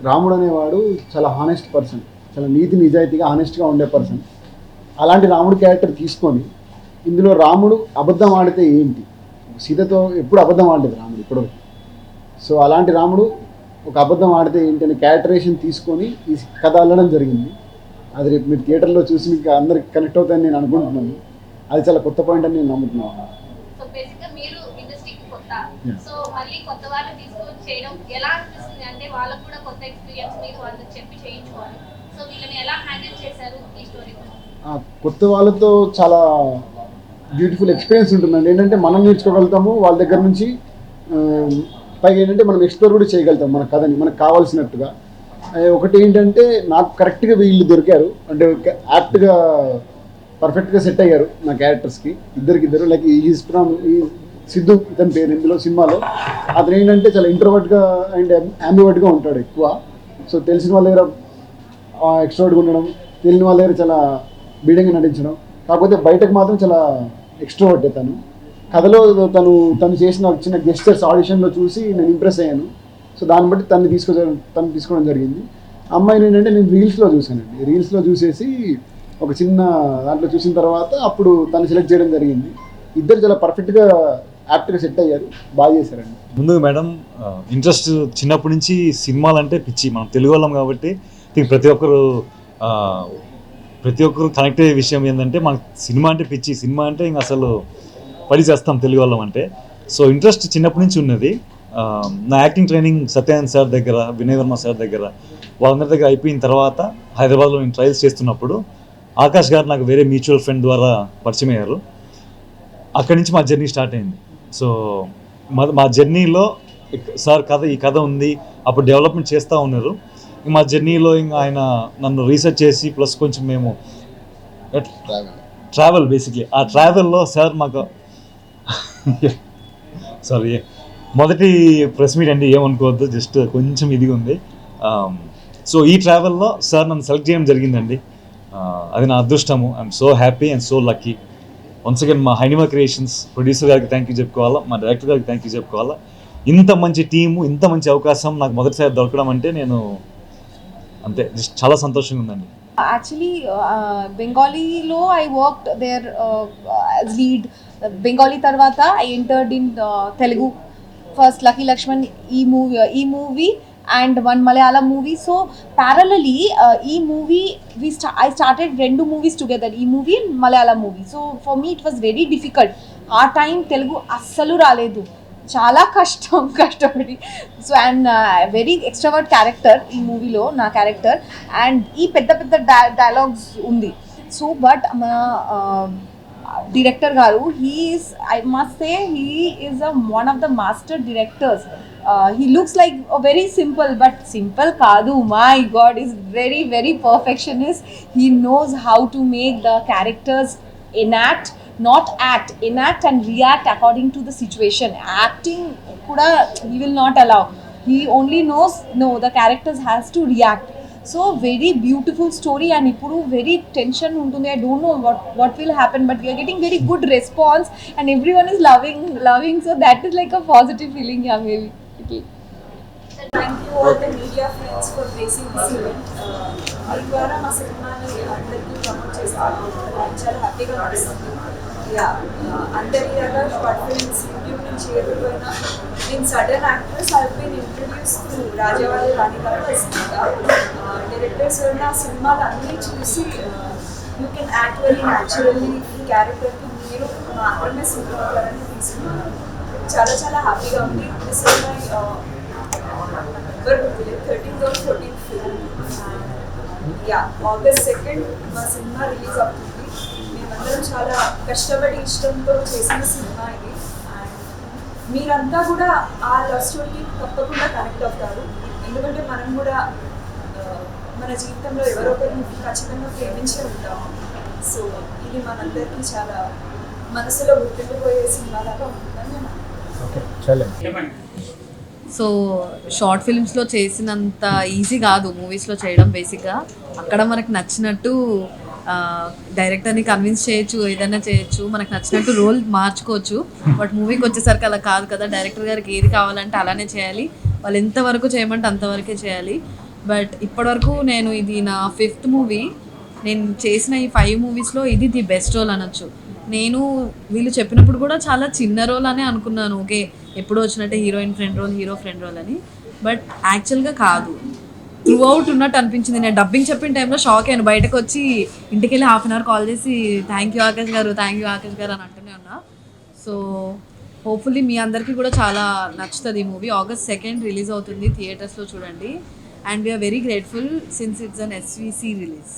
రాముడు అనేవాడు చాలా హానెస్ట్ పర్సన్ చాలా నీతి నిజాయితీగా హానెస్ట్గా ఉండే పర్సన్ అలాంటి రాముడు క్యారెక్టర్ తీసుకొని ఇందులో రాముడు అబద్ధం ఆడితే ఏంటి? సీతతో ఎప్పుడు అబద్ధం ఆడలేదు రాముడు ఇప్పుడు సో అలాంటి రాముడు ఒక అబద్ధం ఆడితే ఏంటి అనే క్యారెక్టరేషన్ తీసుకొని ఈ కథ అల్లడం జరిగింది. అది రేపు మీరు థియేటర్లో చూసి మీకు అందరికి కనెక్ట్ అవుతాయని నేను అనుకుంటున్నాను. అది చాలా కొత్త పాయింట్ అని నేను నమ్ముతున్నాను సో బేసిక్గా మీరు ఇండస్ట్రీకి కొత్త. సో మళ్ళీ కొత్త వాళ్ళు తీసుకొని చేయడం ఎలా అనిపిస్తుంది అంటే వాళ్ళకు కూడా కొత్త ఎక్స్పీరియన్స్ మీరు వాళ్ళకి చెప్పి చేయించుకోవాలి. సో వీళ్ళని ఎలా హ్యాండిల్ చేశారు ఈ స్టోరీ కొత్త వాళ్ళతో చాలా బ్యూటిఫుల్ ఎక్స్పీరియన్స్ ఉంటుందండి. ఏంటంటే మనం నేర్చుకోగలుగుతాము వాళ్ళ దగ్గర నుంచి పైగా ఏంటంటే మనం ఎక్స్ప్లోర్ కూడా చేయగలుగుతాం మన కథని మనకు కావాల్సినట్టుగా. ఒకటి ఏంటంటే నాకు కరెక్ట్గా వీళ్ళు దొరికారు. అంటే యాప్ట్గా పర్ఫెక్ట్గా సెట్ అయ్యారు నా క్యారెక్టర్స్కి ఇద్దరికిద్దరు లైక్ ఈ ఫ్రమ్ ఈ సిద్ధు ఇతని పేరు ఇందులో సినిమాలో. అతను ఏంటంటే చాలా ఇంట్రోవర్ట్గా అండ్ యాంబివర్ట్గా ఉంటాడు ఎక్కువ. సో తెలిసిన వాళ్ళ దగ్గర ఎక్స్ట్రోవర్ట్గా ఉండడం తెలియని వాళ్ళ దగ్గర చాలా బీడంగా నటించడం. కాకపోతే బయటకు మాత్రం చాలా ఎక్స్ట్రోవర్ట్ తను. కథలో తను తను చేసిన చిన్న గెస్టర్స్ ఆడిషన్లో చూసి నేను ఇంప్రెస్ అయ్యాను. సో దాన్ని బట్టి తను తీసుకో తను తీసుకోవడం జరిగింది. అమ్మాయిని ఏంటంటే నేను రీల్స్లో చూశానండి. రీల్స్లో చూసేసి ఒక చిన్న దాంట్లో చూసిన తర్వాత అప్పుడు తను సెలెక్ట్ చేయడం జరిగింది. ఇద్దరు చాలా పర్ఫెక్ట్గా యాక్టర్ సెట్ అయ్యారు. బాగా చేశారండి. ముందు మేడం ఇంట్రెస్ట్ చిన్నప్పటి నుంచి సినిమాలు అంటే పిచ్చి. మనం తెలుగు వాళ్ళం కాబట్టి ప్రతి ఒక్కరు ప్రతి ఒక్కరు కనెక్ట్ అయ్యే విషయం ఏంటంటే మనకు సినిమా అంటే పిచ్చి. సినిమా అంటే ఇంక అసలు పడి చేస్తాం తెలుగు వాళ్ళం అంటే. సో ఇంట్రెస్ట్ చిన్నప్పటి నుంచి ఉన్నది. నా యాక్టింగ్ ట్రైనింగ్ సత్యానంద్ సార్ దగ్గర వినయ్ వర్మ సార్ దగ్గర వాళ్ళందరి దగ్గర అయిపోయిన తర్వాత హైదరాబాద్లో నేను ట్రయల్స్ చేస్తున్నప్పుడు ఆకాష్ గారు నాకు వేరే మ్యూచువల్ ఫ్రెండ్ ద్వారా పరిచయం అయ్యారు. అక్కడి నుంచి మా జర్నీ స్టార్ట్ అయింది. సో మా మా జర్నీలో సార్ కథ ఈ కథ ఉంది అప్పుడు డెవలప్మెంట్ చేస్తూ ఉన్నారు. మా జర్నీలో ఇంకా ఆయన నన్ను రీసెర్చ్ చేసి ప్లస్ కొంచెం మేము ట్రావెల్ బేసిక్లీ. ఆ ట్రావెల్లో సార్ మాకు సారీ మొదటి ప్రెస్ మీట్ అండి ఏమనుకోవద్దు జస్ట్ కొంచెం ఇదిగా ఉంది. సో ఈ ట్రావెల్లో సార్ నన్ను సెలెక్ట్ చేయడం జరిగిందండి. అది నా అదృష్టము. I'm so happy and so lucky. Once again మా హైనిమా క్రియేషన్స్ ప్రొడ్యూసర్ గారికి థ్యాంక్ యూ చెప్పుకోవాలా మా డైరెక్టర్ గారికి థ్యాంక్ యూ చెప్పుకోవాలా. ఇంత మంచి టీము ఇంత మంచి అవకాశం నాకు మొదటిసారి దొరకడం అంటే నేను అంతే జస్ట్ చాలా సంతోషంగా ఉందండి. Actually బెంగాలీలో I work there lead Bengali తర్వాత I entered in Telugu first entered ఈ మూవీ ఈ movie and one Malayalam movie so parallelly ఈ movie we sta I started రెండు మూవీస్ టుగెదర్ ఈ movie and Malayalam movie so for me it was very difficult ఆ time Telugu అస్సలు రాలేదు. చాలా కష్టం కష్టపడి. So and very extrovert character ఈ మూవీలో నా క్యారెక్టర్ అండ్ ఈ పెద్ద పెద్ద డై డైలాగ్స్ ఉంది. సో బట్ మా uh, director Garu. He is, I must say, he is a, one of the master directors. Uh, he looks like a very simple, but simple Kadu, my God, is very, very perfectionist. He knows how to make the characters enact, not act, enact and react according to the situation. Acting, kuda, he will not allow. He only knows, no, the characters has to react. So very beautiful story and ఇప్పుడు very tension ఉంటుంది i don't know what what will happen but we are getting very good response and everyone is loving loving so that is like a positive feeling yeah maybe okay. Thank you all the media friends for facing this event మీ ద్వారా మా సినిమాని అందరికీ promote చేస్తాను చాలా హ్యాపీగా అనిపిస్తుంది yeah అందరిలాగా short films YouTube నుంచి ఏదైనా నేను sudden actress I been introduce to Rajavaari Rani Gaaru directors నా సినిమాలు అన్నీ చూసి you can act very naturally ఈ క్యారెక్టర్కి మీరు మాత్రమే సినిమా అవ్వాలని తీసుకున్నాను చాలా చాలా హ్యాపీగా ఉంది this is my thirteenth or fourteenth film yeah August second మా సినిమా రిలీజ్ అవుతుంది. మేమందరం చాలా కష్టపడి ఇష్టంతో చేసిన సినిమా ఇది. అండ్ మీరంతా కూడా ఆ లవ్ స్టోరీకి తప్పకుండా కనెక్ట్ అవుతారు. ఎందుకంటే మనం కూడా మన జీవితంలో ఎవరో ఒకరిని ఖచ్చితంగా ప్రేమించే ఉంటాము సో ఇది మనందరికీ చాలా మనసులో గుర్తుండిపోయే సినిమా లాగా ఉంటుందని. సో షార్ట్ ఫిల్మ్స్లో చేసినంత ఈజీ కాదు మూవీస్లో చేయడం బేసిక్గా అక్కడ మనకు నచ్చినట్టు డైరెక్టర్ని కన్విన్స్ చేయొచ్చు ఏదైనా చేయొచ్చు మనకు నచ్చినట్టు రోల్ మార్చుకోవచ్చు. బట్ మూవీకి వచ్చేసరికి అలా కాదు కదా డైరెక్టర్ గారికి ఏది కావాలంటే అలానే చేయాలి. వాళ్ళు ఎంతవరకు చేయమంటే అంతవరకే చేయాలి. బట్ ఇప్పటివరకు నేను ఇది నా ఫిఫ్త్ మూవీ నేను చేసిన ఈ ఫైవ్ మూవీస్లో ఇది ది బెస్ట్ రోల్ అనొచ్చు. నేను వీళ్ళు చెప్పినప్పుడు కూడా చాలా చిన్న రోల్ అనే అనుకున్నాను. ఓకే ఎప్పుడు వచ్చినట్టే heroine friend role hero friend role అని. బట్ యాక్చువల్గా కాదు. త్రూ అవుట్ ఉన్నట్టు అనిపించింది. నేను డబ్బింగ్ చెప్పిన టైంలో షాక్ అయ్యాను. బయటకు వచ్చి ఇంటికి వెళ్ళి హాఫ్ అన్ అవర్ కాల్ చేసి thank you Akash garu thank you Akash గారు అని అంటూనే ఉన్నా. సో హోప్ఫుల్లీ మీ అందరికీ కూడా చాలా నచ్చుతుంది ఈ మూవీ ఆగస్ట్ సెకండ్ రిలీజ్ అవుతుంది థియేటర్స్లో చూడండి. And we're very grateful since it's an SVC release